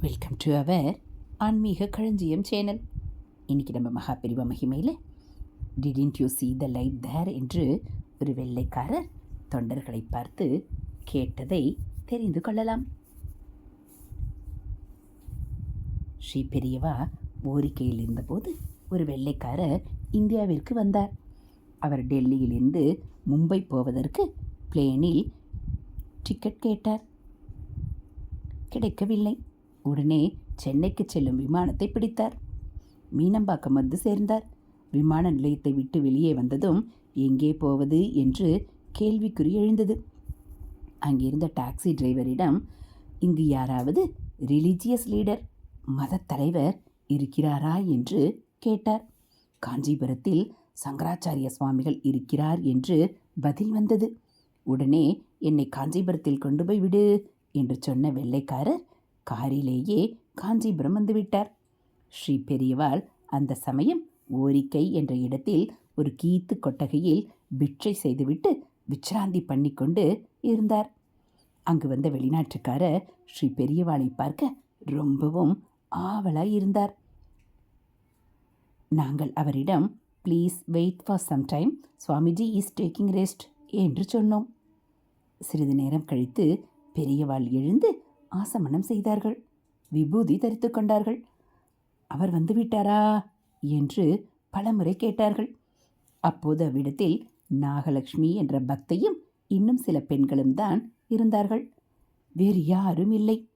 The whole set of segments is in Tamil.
வெல்கம் டு அவர் ஆன்மீக களஞ்சியம் சேனல் இன்றைக்கி நம்ம மகாபிரிவ மகிமையில் didn't you see the light there என்று ஒரு வெள்ளைக்காரர் தொண்டர்களை பார்த்து கேட்டதை தெரிந்து கொள்ளலாம். ஸ்ரீ பெரியவா ஓரிக்கையில் இருந்தபோது ஒரு வெள்ளைக்காரர் இந்தியாவிற்கு வந்தார். அவர் டெல்லியிலிருந்து மும்பை போவதற்கு பிளேனில் டிக்கெட் கேட்டார். கிடைக்கவில்லை. உடனே சென்னைக்கு செல்லும் விமானத்தை பிடித்தார். மீனம்பாக்கம் வந்து சேர்ந்தார். விமான நிலையத்தை விட்டு வெளியே வந்ததும் எங்கே போவது என்று கேள்விக்குறி எழுந்தது. அங்கிருந்த டாக்ஸி டிரைவரிடம் இங்கு யாராவது ரிலீஜியஸ் லீடர் மதத் தலைவர் இருக்கிறாரா? என்று கேட்டார். காஞ்சிபுரத்தில் சங்கராச்சாரிய சுவாமிகள் இருக்கிறார் என்று பதில் வந்தது. உடனே என்னை காஞ்சிபுரத்தில் கொண்டு போய் விடு என்று சொன்ன வெள்ளைக்காரர் காரிலேயே காஞ்சிபுரம் வந்துவிட்டார் ஸ்ரீ பெரியவாள் அந்த சமயம் ஓரிக்கை என்ற இடத்தில் ஒரு கீத்து கொட்டகையில் பிட்சை செய்துவிட்டு விச்ராந்தி பண்ணிக்கொண்டு இருந்தார். அங்கு வந்த வெளிநாட்டுக்காரர் ஸ்ரீ பெரியவாளை பார்க்க ரொம்பவும் ஆவலாய் இருந்தார். நாங்கள் அவரிடம் please wait for some time Swamiji is taking rest என்று சொன்னோம். சிறிது நேரம் கழித்து பெரியவாள் எழுந்து ஆசமனம் செய்தார்கள். விபூதி தரித்து கொண்டார்கள். அவர் வந்துவிட்டாரா? என்று பலமுறை கேட்டார்கள். அப்போது அவ்விடத்தில் நாகலட்சுமி என்ற பக்தையும் இன்னும் சில பெண்களும் தான் இருந்தார்கள். வேறு யாரும் இல்லை.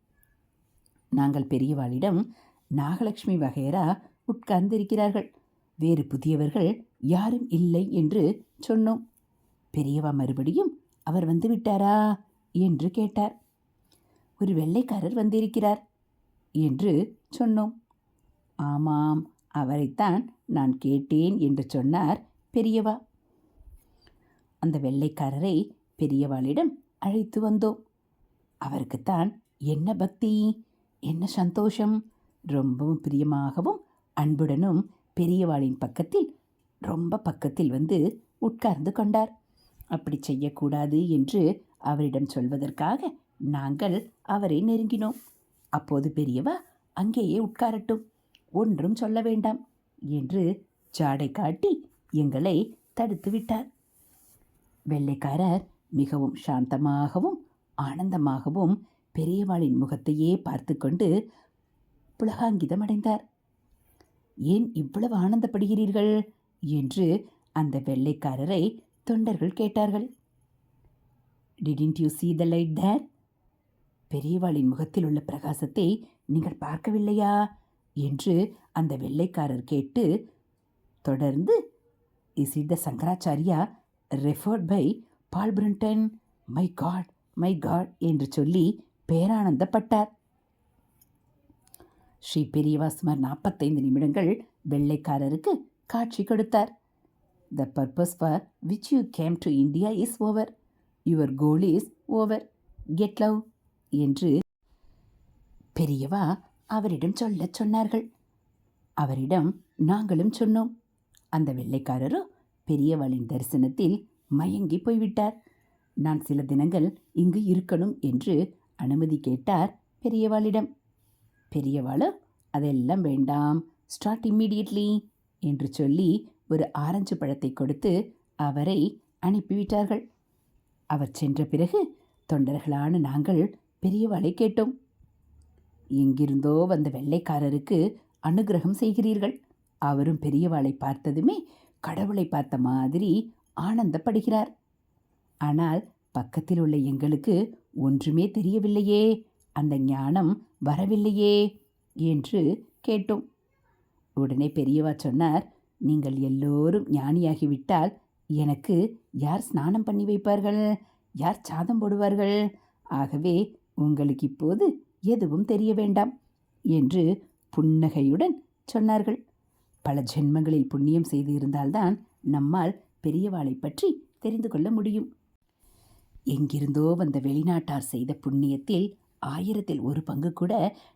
நாங்கள் பெரியவாளிடம் நாகலட்சுமி வகையரா உட்கார்ந்திருக்கிறார்கள். வேறு புதியவர்கள் யாரும் இல்லை என்று சொன்னோம். பெரியவா மறுபடியும் அவர் வந்து விட்டாரா என்று கேட்டார். ஒரு வெள்ளைக்காரர் வந்திருக்கிறார் என்று சொன்னோம். ஆமாம் அவரைத்தான் நான் கேட்டேன் என்று சொன்னார் பெரியவா. அந்த வெள்ளைக்காரரை பெரியவாளிடம் அழைத்து வந்தோம். அவருக்குத்தான் என்ன பக்தி என்ன சந்தோஷம் ரொம்பவும் பிரியமாகவும் அன்புடனும் பெரியவாளின் பக்கத்தில் ரொம்ப பக்கத்தில் வந்து உட்கார்ந்து கொண்டார். அப்படி செய்யக்கூடாது என்று அவரிடம் சொல்வதற்காக நாங்கள் அவரை நெருங்கினோம். அப்போது பெரியவா அங்கேயே உட்காரட்டும் ஒன்றும் சொல்ல வேண்டாம் என்று ஜாடை காட்டி எங்களை தடுத்து விட்டார். வெள்ளைக்காரர் மிகவும் சாந்தமாகவும் ஆனந்தமாகவும் பெரியவாளின் முகத்தையே பார்த்து கொண்டு புலகாங்கிதமடைந்தார். ஏன் இவ்வளவு ஆனந்தப்படுகிறீர்கள்? என்று அந்த வெள்ளைக்காரரை தொண்டர்கள் கேட்டார்கள். Didn't you see the light that பெரியவாளின் முகத்தில் உள்ள பிரகாசத்தை நீங்கள் பார்க்கவில்லையா? என்று அந்த வெள்ளைக்காரர் கேட்டு தொடர்ந்து is it the Shankaracharya referred by Paul Brunton my god my god என்று சொல்லி பேரானந்தப்பட்டார். ஸ்ரீ பெரியவா சுமார் நாற்பத்தைந்து நிமிடங்கள் வெள்ளைக்காரருக்கு காட்சி கொடுத்தார். The purpose for which you came to India is over your goal is over get love என்று பெரியவா அவரிடம் சொல்லச் சொன்னார்கள். அவரிடம் நாங்களும் சொன்னோம். அந்த வெள்ளைக்காரரோ பெரியவாளின் தரிசனத்தில் மயங்கி போய்விட்டார். நான் சில தினங்கள் இங்கு இருக்கணும் என்று அனுமதி கேட்டார் பெரியவாளிடம். பெரியவாளோ அதெல்லாம் வேண்டாம் ஸ்டார்ட் இம்மீடியட்லி என்று சொல்லி ஒரு ஆரஞ்சு பழத்தை கொடுத்து அவரை அனுப்பிவிட்டார்கள். அவர் சென்ற பிறகு தொண்டர்களான நாங்கள் பெரியவாளை கேட்டோம். எங்கிருந்தோ வந்த வெள்ளைக்காரருக்கு அனுகிரகம் செய்கிறீர்கள். அவரும் பெரியவாளை பார்த்ததுமே கடவுளை பார்த்த மாதிரி ஆனந்தப்படுகிறார். ஆனால் பக்கத்தில் உள்ள எங்களுக்கு ஒன்றுமே தெரியவில்லையே. அந்த ஞானம் வரவில்லையே என்று கேட்டோம். உடனே பெரியவா சொன்னார் நீங்கள் எல்லோரும் ஞானியாகிவிட்டால் எனக்கு யார் ஸ்நானம் பண்ணி வைப்பார்கள்? யார் சாதம் போடுவார்கள்? ஆகவே உங்களுக்கு இப்போது எதுவும் தெரிய வேண்டாம் என்று புன்னகையுடன் சொன்னார்கள். பல ஜென்மங்களில் புண்ணியம் செய்திருந்தால்தான் நம்மால் பெரியவாளை பற்றி தெரிந்து கொள்ள முடியும். எங்கிருந்தோ வந்த வெளிநாட்டார் செய்த புண்ணியத்தில் ஆயிரத்தில் ஒரு பங்கு கூட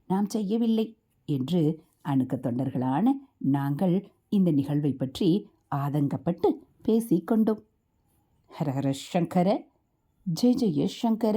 நாம் செய்யவில்லை என்று அணுக்க தொண்டர்களான நாங்கள் இந்த நிகழ்வை பற்றி ஆதங்கப்பட்டு பேசிக்கொண்டோம் ஹரஹர சங்கர ஜெய ஜெய சங்கர